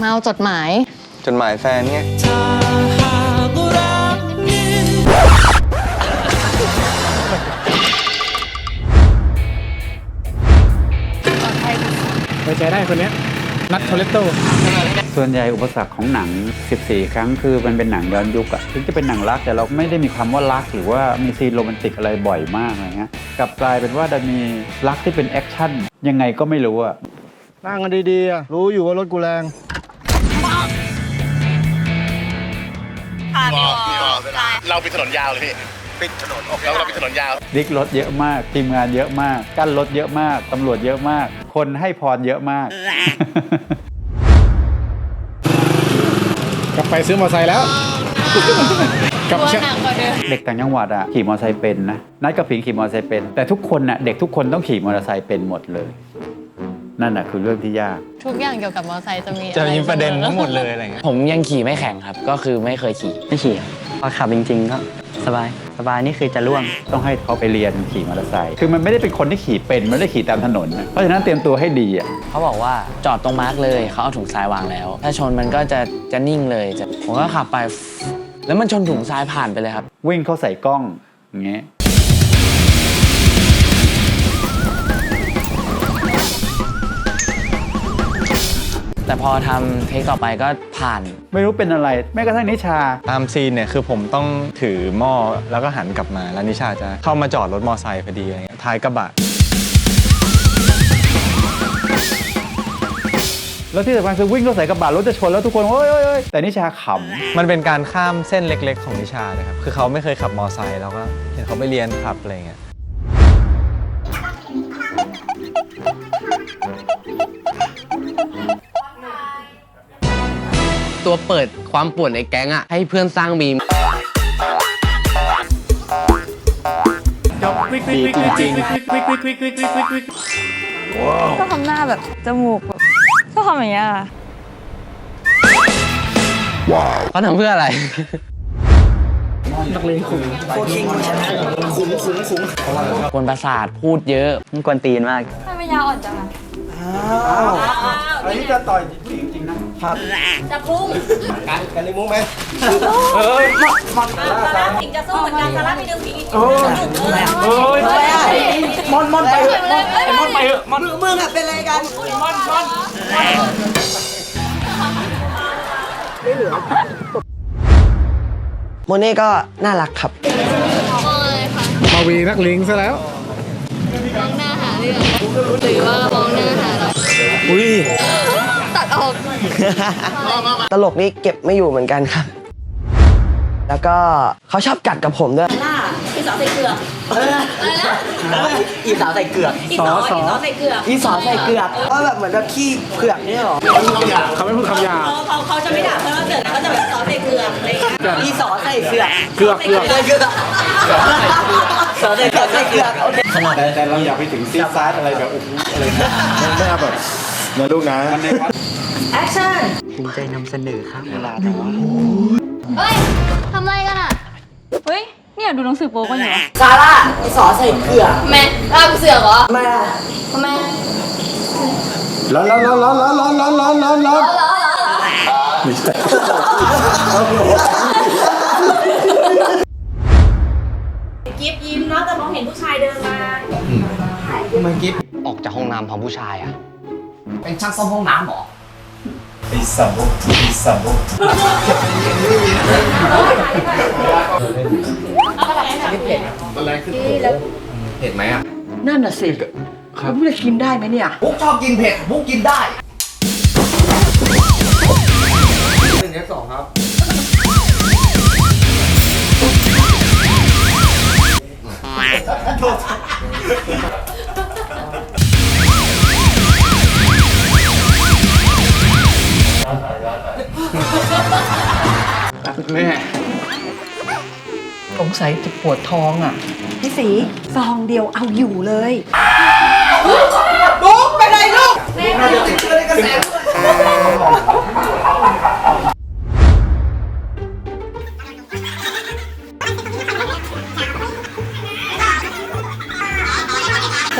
มาเอาจดหมาย จดหมายแฟนไงไว้ใจได้คนเนี้ยนัทโทเลตโตส่วนใหญ่อุปสรรคของหนัง 14 ครั้งคือมันเป็นหนังย้อนยุคอะถึงจะเป็นหนังรักแต่เราไม่ได้มีคำว่ารักหรือว่ามีซีนโรแมนติกอะไรบ่อยมากอะไรเงี้ยกลับกลายเป็นว่าดันมีรักที่เป็นแอคชั่นยังไงก็ไม่รู้อะนั่งกันดีๆอะรู้อยู่ว่ารถกูแรง เราปิดถนนยาวเลยพี่ปิดถนนเราเราปิดถนนยาว ดิกรถเยอะมาก ทีมงานเยอะมาก กั้นรถเยอะมาก ตำรวจเยอะมาก คนให้พรเยอะมาก กลับไปซื้อมอเตอร์ไซค์แล้ว กลับตัวเชหนักกว่าเดิมเด็กต่างจังหวัดอะขี่มอเตอร์ไซค์เป็นนะนัดกับผิงขี่มอเตอร์ไซค์เป็น แต่ทุกคนน่ะเด็กทุกคนต้องขี่มอเตอร์ไซค์เป็นหมดเลย นั่นน่ะคือเรื่องที่ยาก ทุกอย่างเกี่ยวกับมอเตอร์ไซค์จะมีจะมีประเด็นอไทั้งหมดเลยอะไรเงี้ยผมยังขี่ไม่แข่งครับ ก็คือไม่เคยขี่ ไม่ขี่ครับพอขับจริง ๆ ก็สบาย สบายนี่คือจะล่วง ต้องให้เขาไปเรียนขี่มอเตอร์ไซค์คือมันไม่ได้เป็นคนที่ขี่เป็น มันไม่ได้ขี่ตามถนนนะเพราะฉะนั้นเตรียมตัวให้ดีอะเขาบอกว่าจอดตรงมาร์กเลยเขาเอาถุงทรายวางแล้ว ถ้าชนมันก็จะจะนิ่งเลยจะผมก็ขับไป แล้วมันชนถุงทรายผ่านไปเลยครับ วิ่งเข้าใส่กล้องอย่างเงี้ย แต่พอทำเทคต่อไปก็ผ่าน ไม่รู้เป็นอะไร แม้กระทั่งนิชา ตามซีนเนี่ยคือผมต้องถือหม้อแล้วก็หันกลับมาแล้วนิชาจะเข้ามาจอดรถมอไซค์พอดีอะไรเงี้ยท้ายกระบะ แล้วที่สำคัญคือวิ่งเข้าใส่กระบะรถจะชนแล้วทุกคนโอ้ยโอ้ยโอ้ยแต่นิชาขมันเป็นการข้ามเส้นเล็ก ๆ ของนิชาเลยครับคือเขาไม่เคยขับมอไซค์แล้วก็เห็นเขาไปเรียนขับอะไรเงี้ย ตัวเปิดความป่วนในแก๊งอะให้เพื่อนสร้างมีมก็ทำหน้าแบบจมูกแบบก็ทำอย่างเงี้ยอะเขาทำเพื่ออะไร นักวนประสาทพูดเยอะมันกวนตีนมาก ทำไมยาอ่อนจังอะำอันนี้จะต่อยผู้หญิง จริงนะจะพุ่งกันในมุ้งไหมถึงจะสู้เหมือนกันซาร่าไปดึงผีมอนมอนไปเถอะมอนไปเถอะมอนมึงอะเป็นอะไรกันโมเน่ก็น่ารักครับมาวีนักลิงซะแล้วมองหน้าหาเรื่องหรือว่ามองหน้าหาเราอุ้ย ตัดออกตลกนี่เก็บไม่อยู่เหมือนกันครับ แล้วก็เขาชอบกัดกับผมด้วยอีสาวใส่เกลือกอะไรนะอีสาวใส่เกือก อีสาวอีสาวใส่เกลือกอีสาวใส่เกือกก็แบบเหมือนแบบขี้เผือกเนี่ยหรอเขาไม่พูดคำหยาบเขาเขาเขาจะไม่ด่าเพื่อนว่าเกิดเขาจะแบบสาวใส่เกลือกอะไรอย่างเงี้ยอีสอใส่เกือกเกือกเกือกใส่เกือกสอใส่เกือกใส่เกือกโอเคแต่เราอย่าไปถึงซีดซาร์อะไรแบบโอ้โหอะไรนะไม่เอาแบบนะลูกนะแอคชั่น ภูมิใจนำเสนอครับเฮ้ยทำอะไรกันอะ เฮ้ย เนี่ยดูหนังสือโป๊กันอยู่อะซาร่าอีสอใส่เกือกแม่อ้าวเสือกเหรอไม่อะทำไมร้อนร้อนร้อนร้อนร้อนร้อนร้อนร้อนร้อนร้อนกิฟยิ้มเนาะแต่มองเห็นผู้ชายเดินมาเมื่อกี้ออกจากห้องน้ำพร้อมผู้ชายอะ เป็นช่างซ่อมห้องน้ำเหรอ เห็นไหมอะนั่นน่ะสิครับพุกจะกินได้ไหมเนี่ย พุกชอบกินเผ็ดพุกกินได้หนึ่งสองครับ สงสัยจะปวดท้องอะ พี่สีซองเดียวเอาอยู่เลย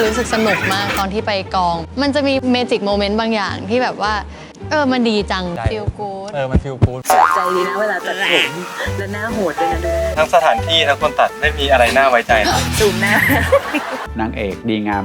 รู้สึกสนุกมากตอนที่ไปกอง มันจะมีเมจิกโมเมนต์บางอย่างที่แบบว่า เออ มันดีจังได้ ฟิลกูดเออ มันฟิลกูดใจดีนะเวลาตัดผมและหน้าโหดด้วยนะดูทั้งสถานที่ทั้งคนตัดไม่มีอะไรน่าไว้ใจซูมหน้า นางเอกดีงาม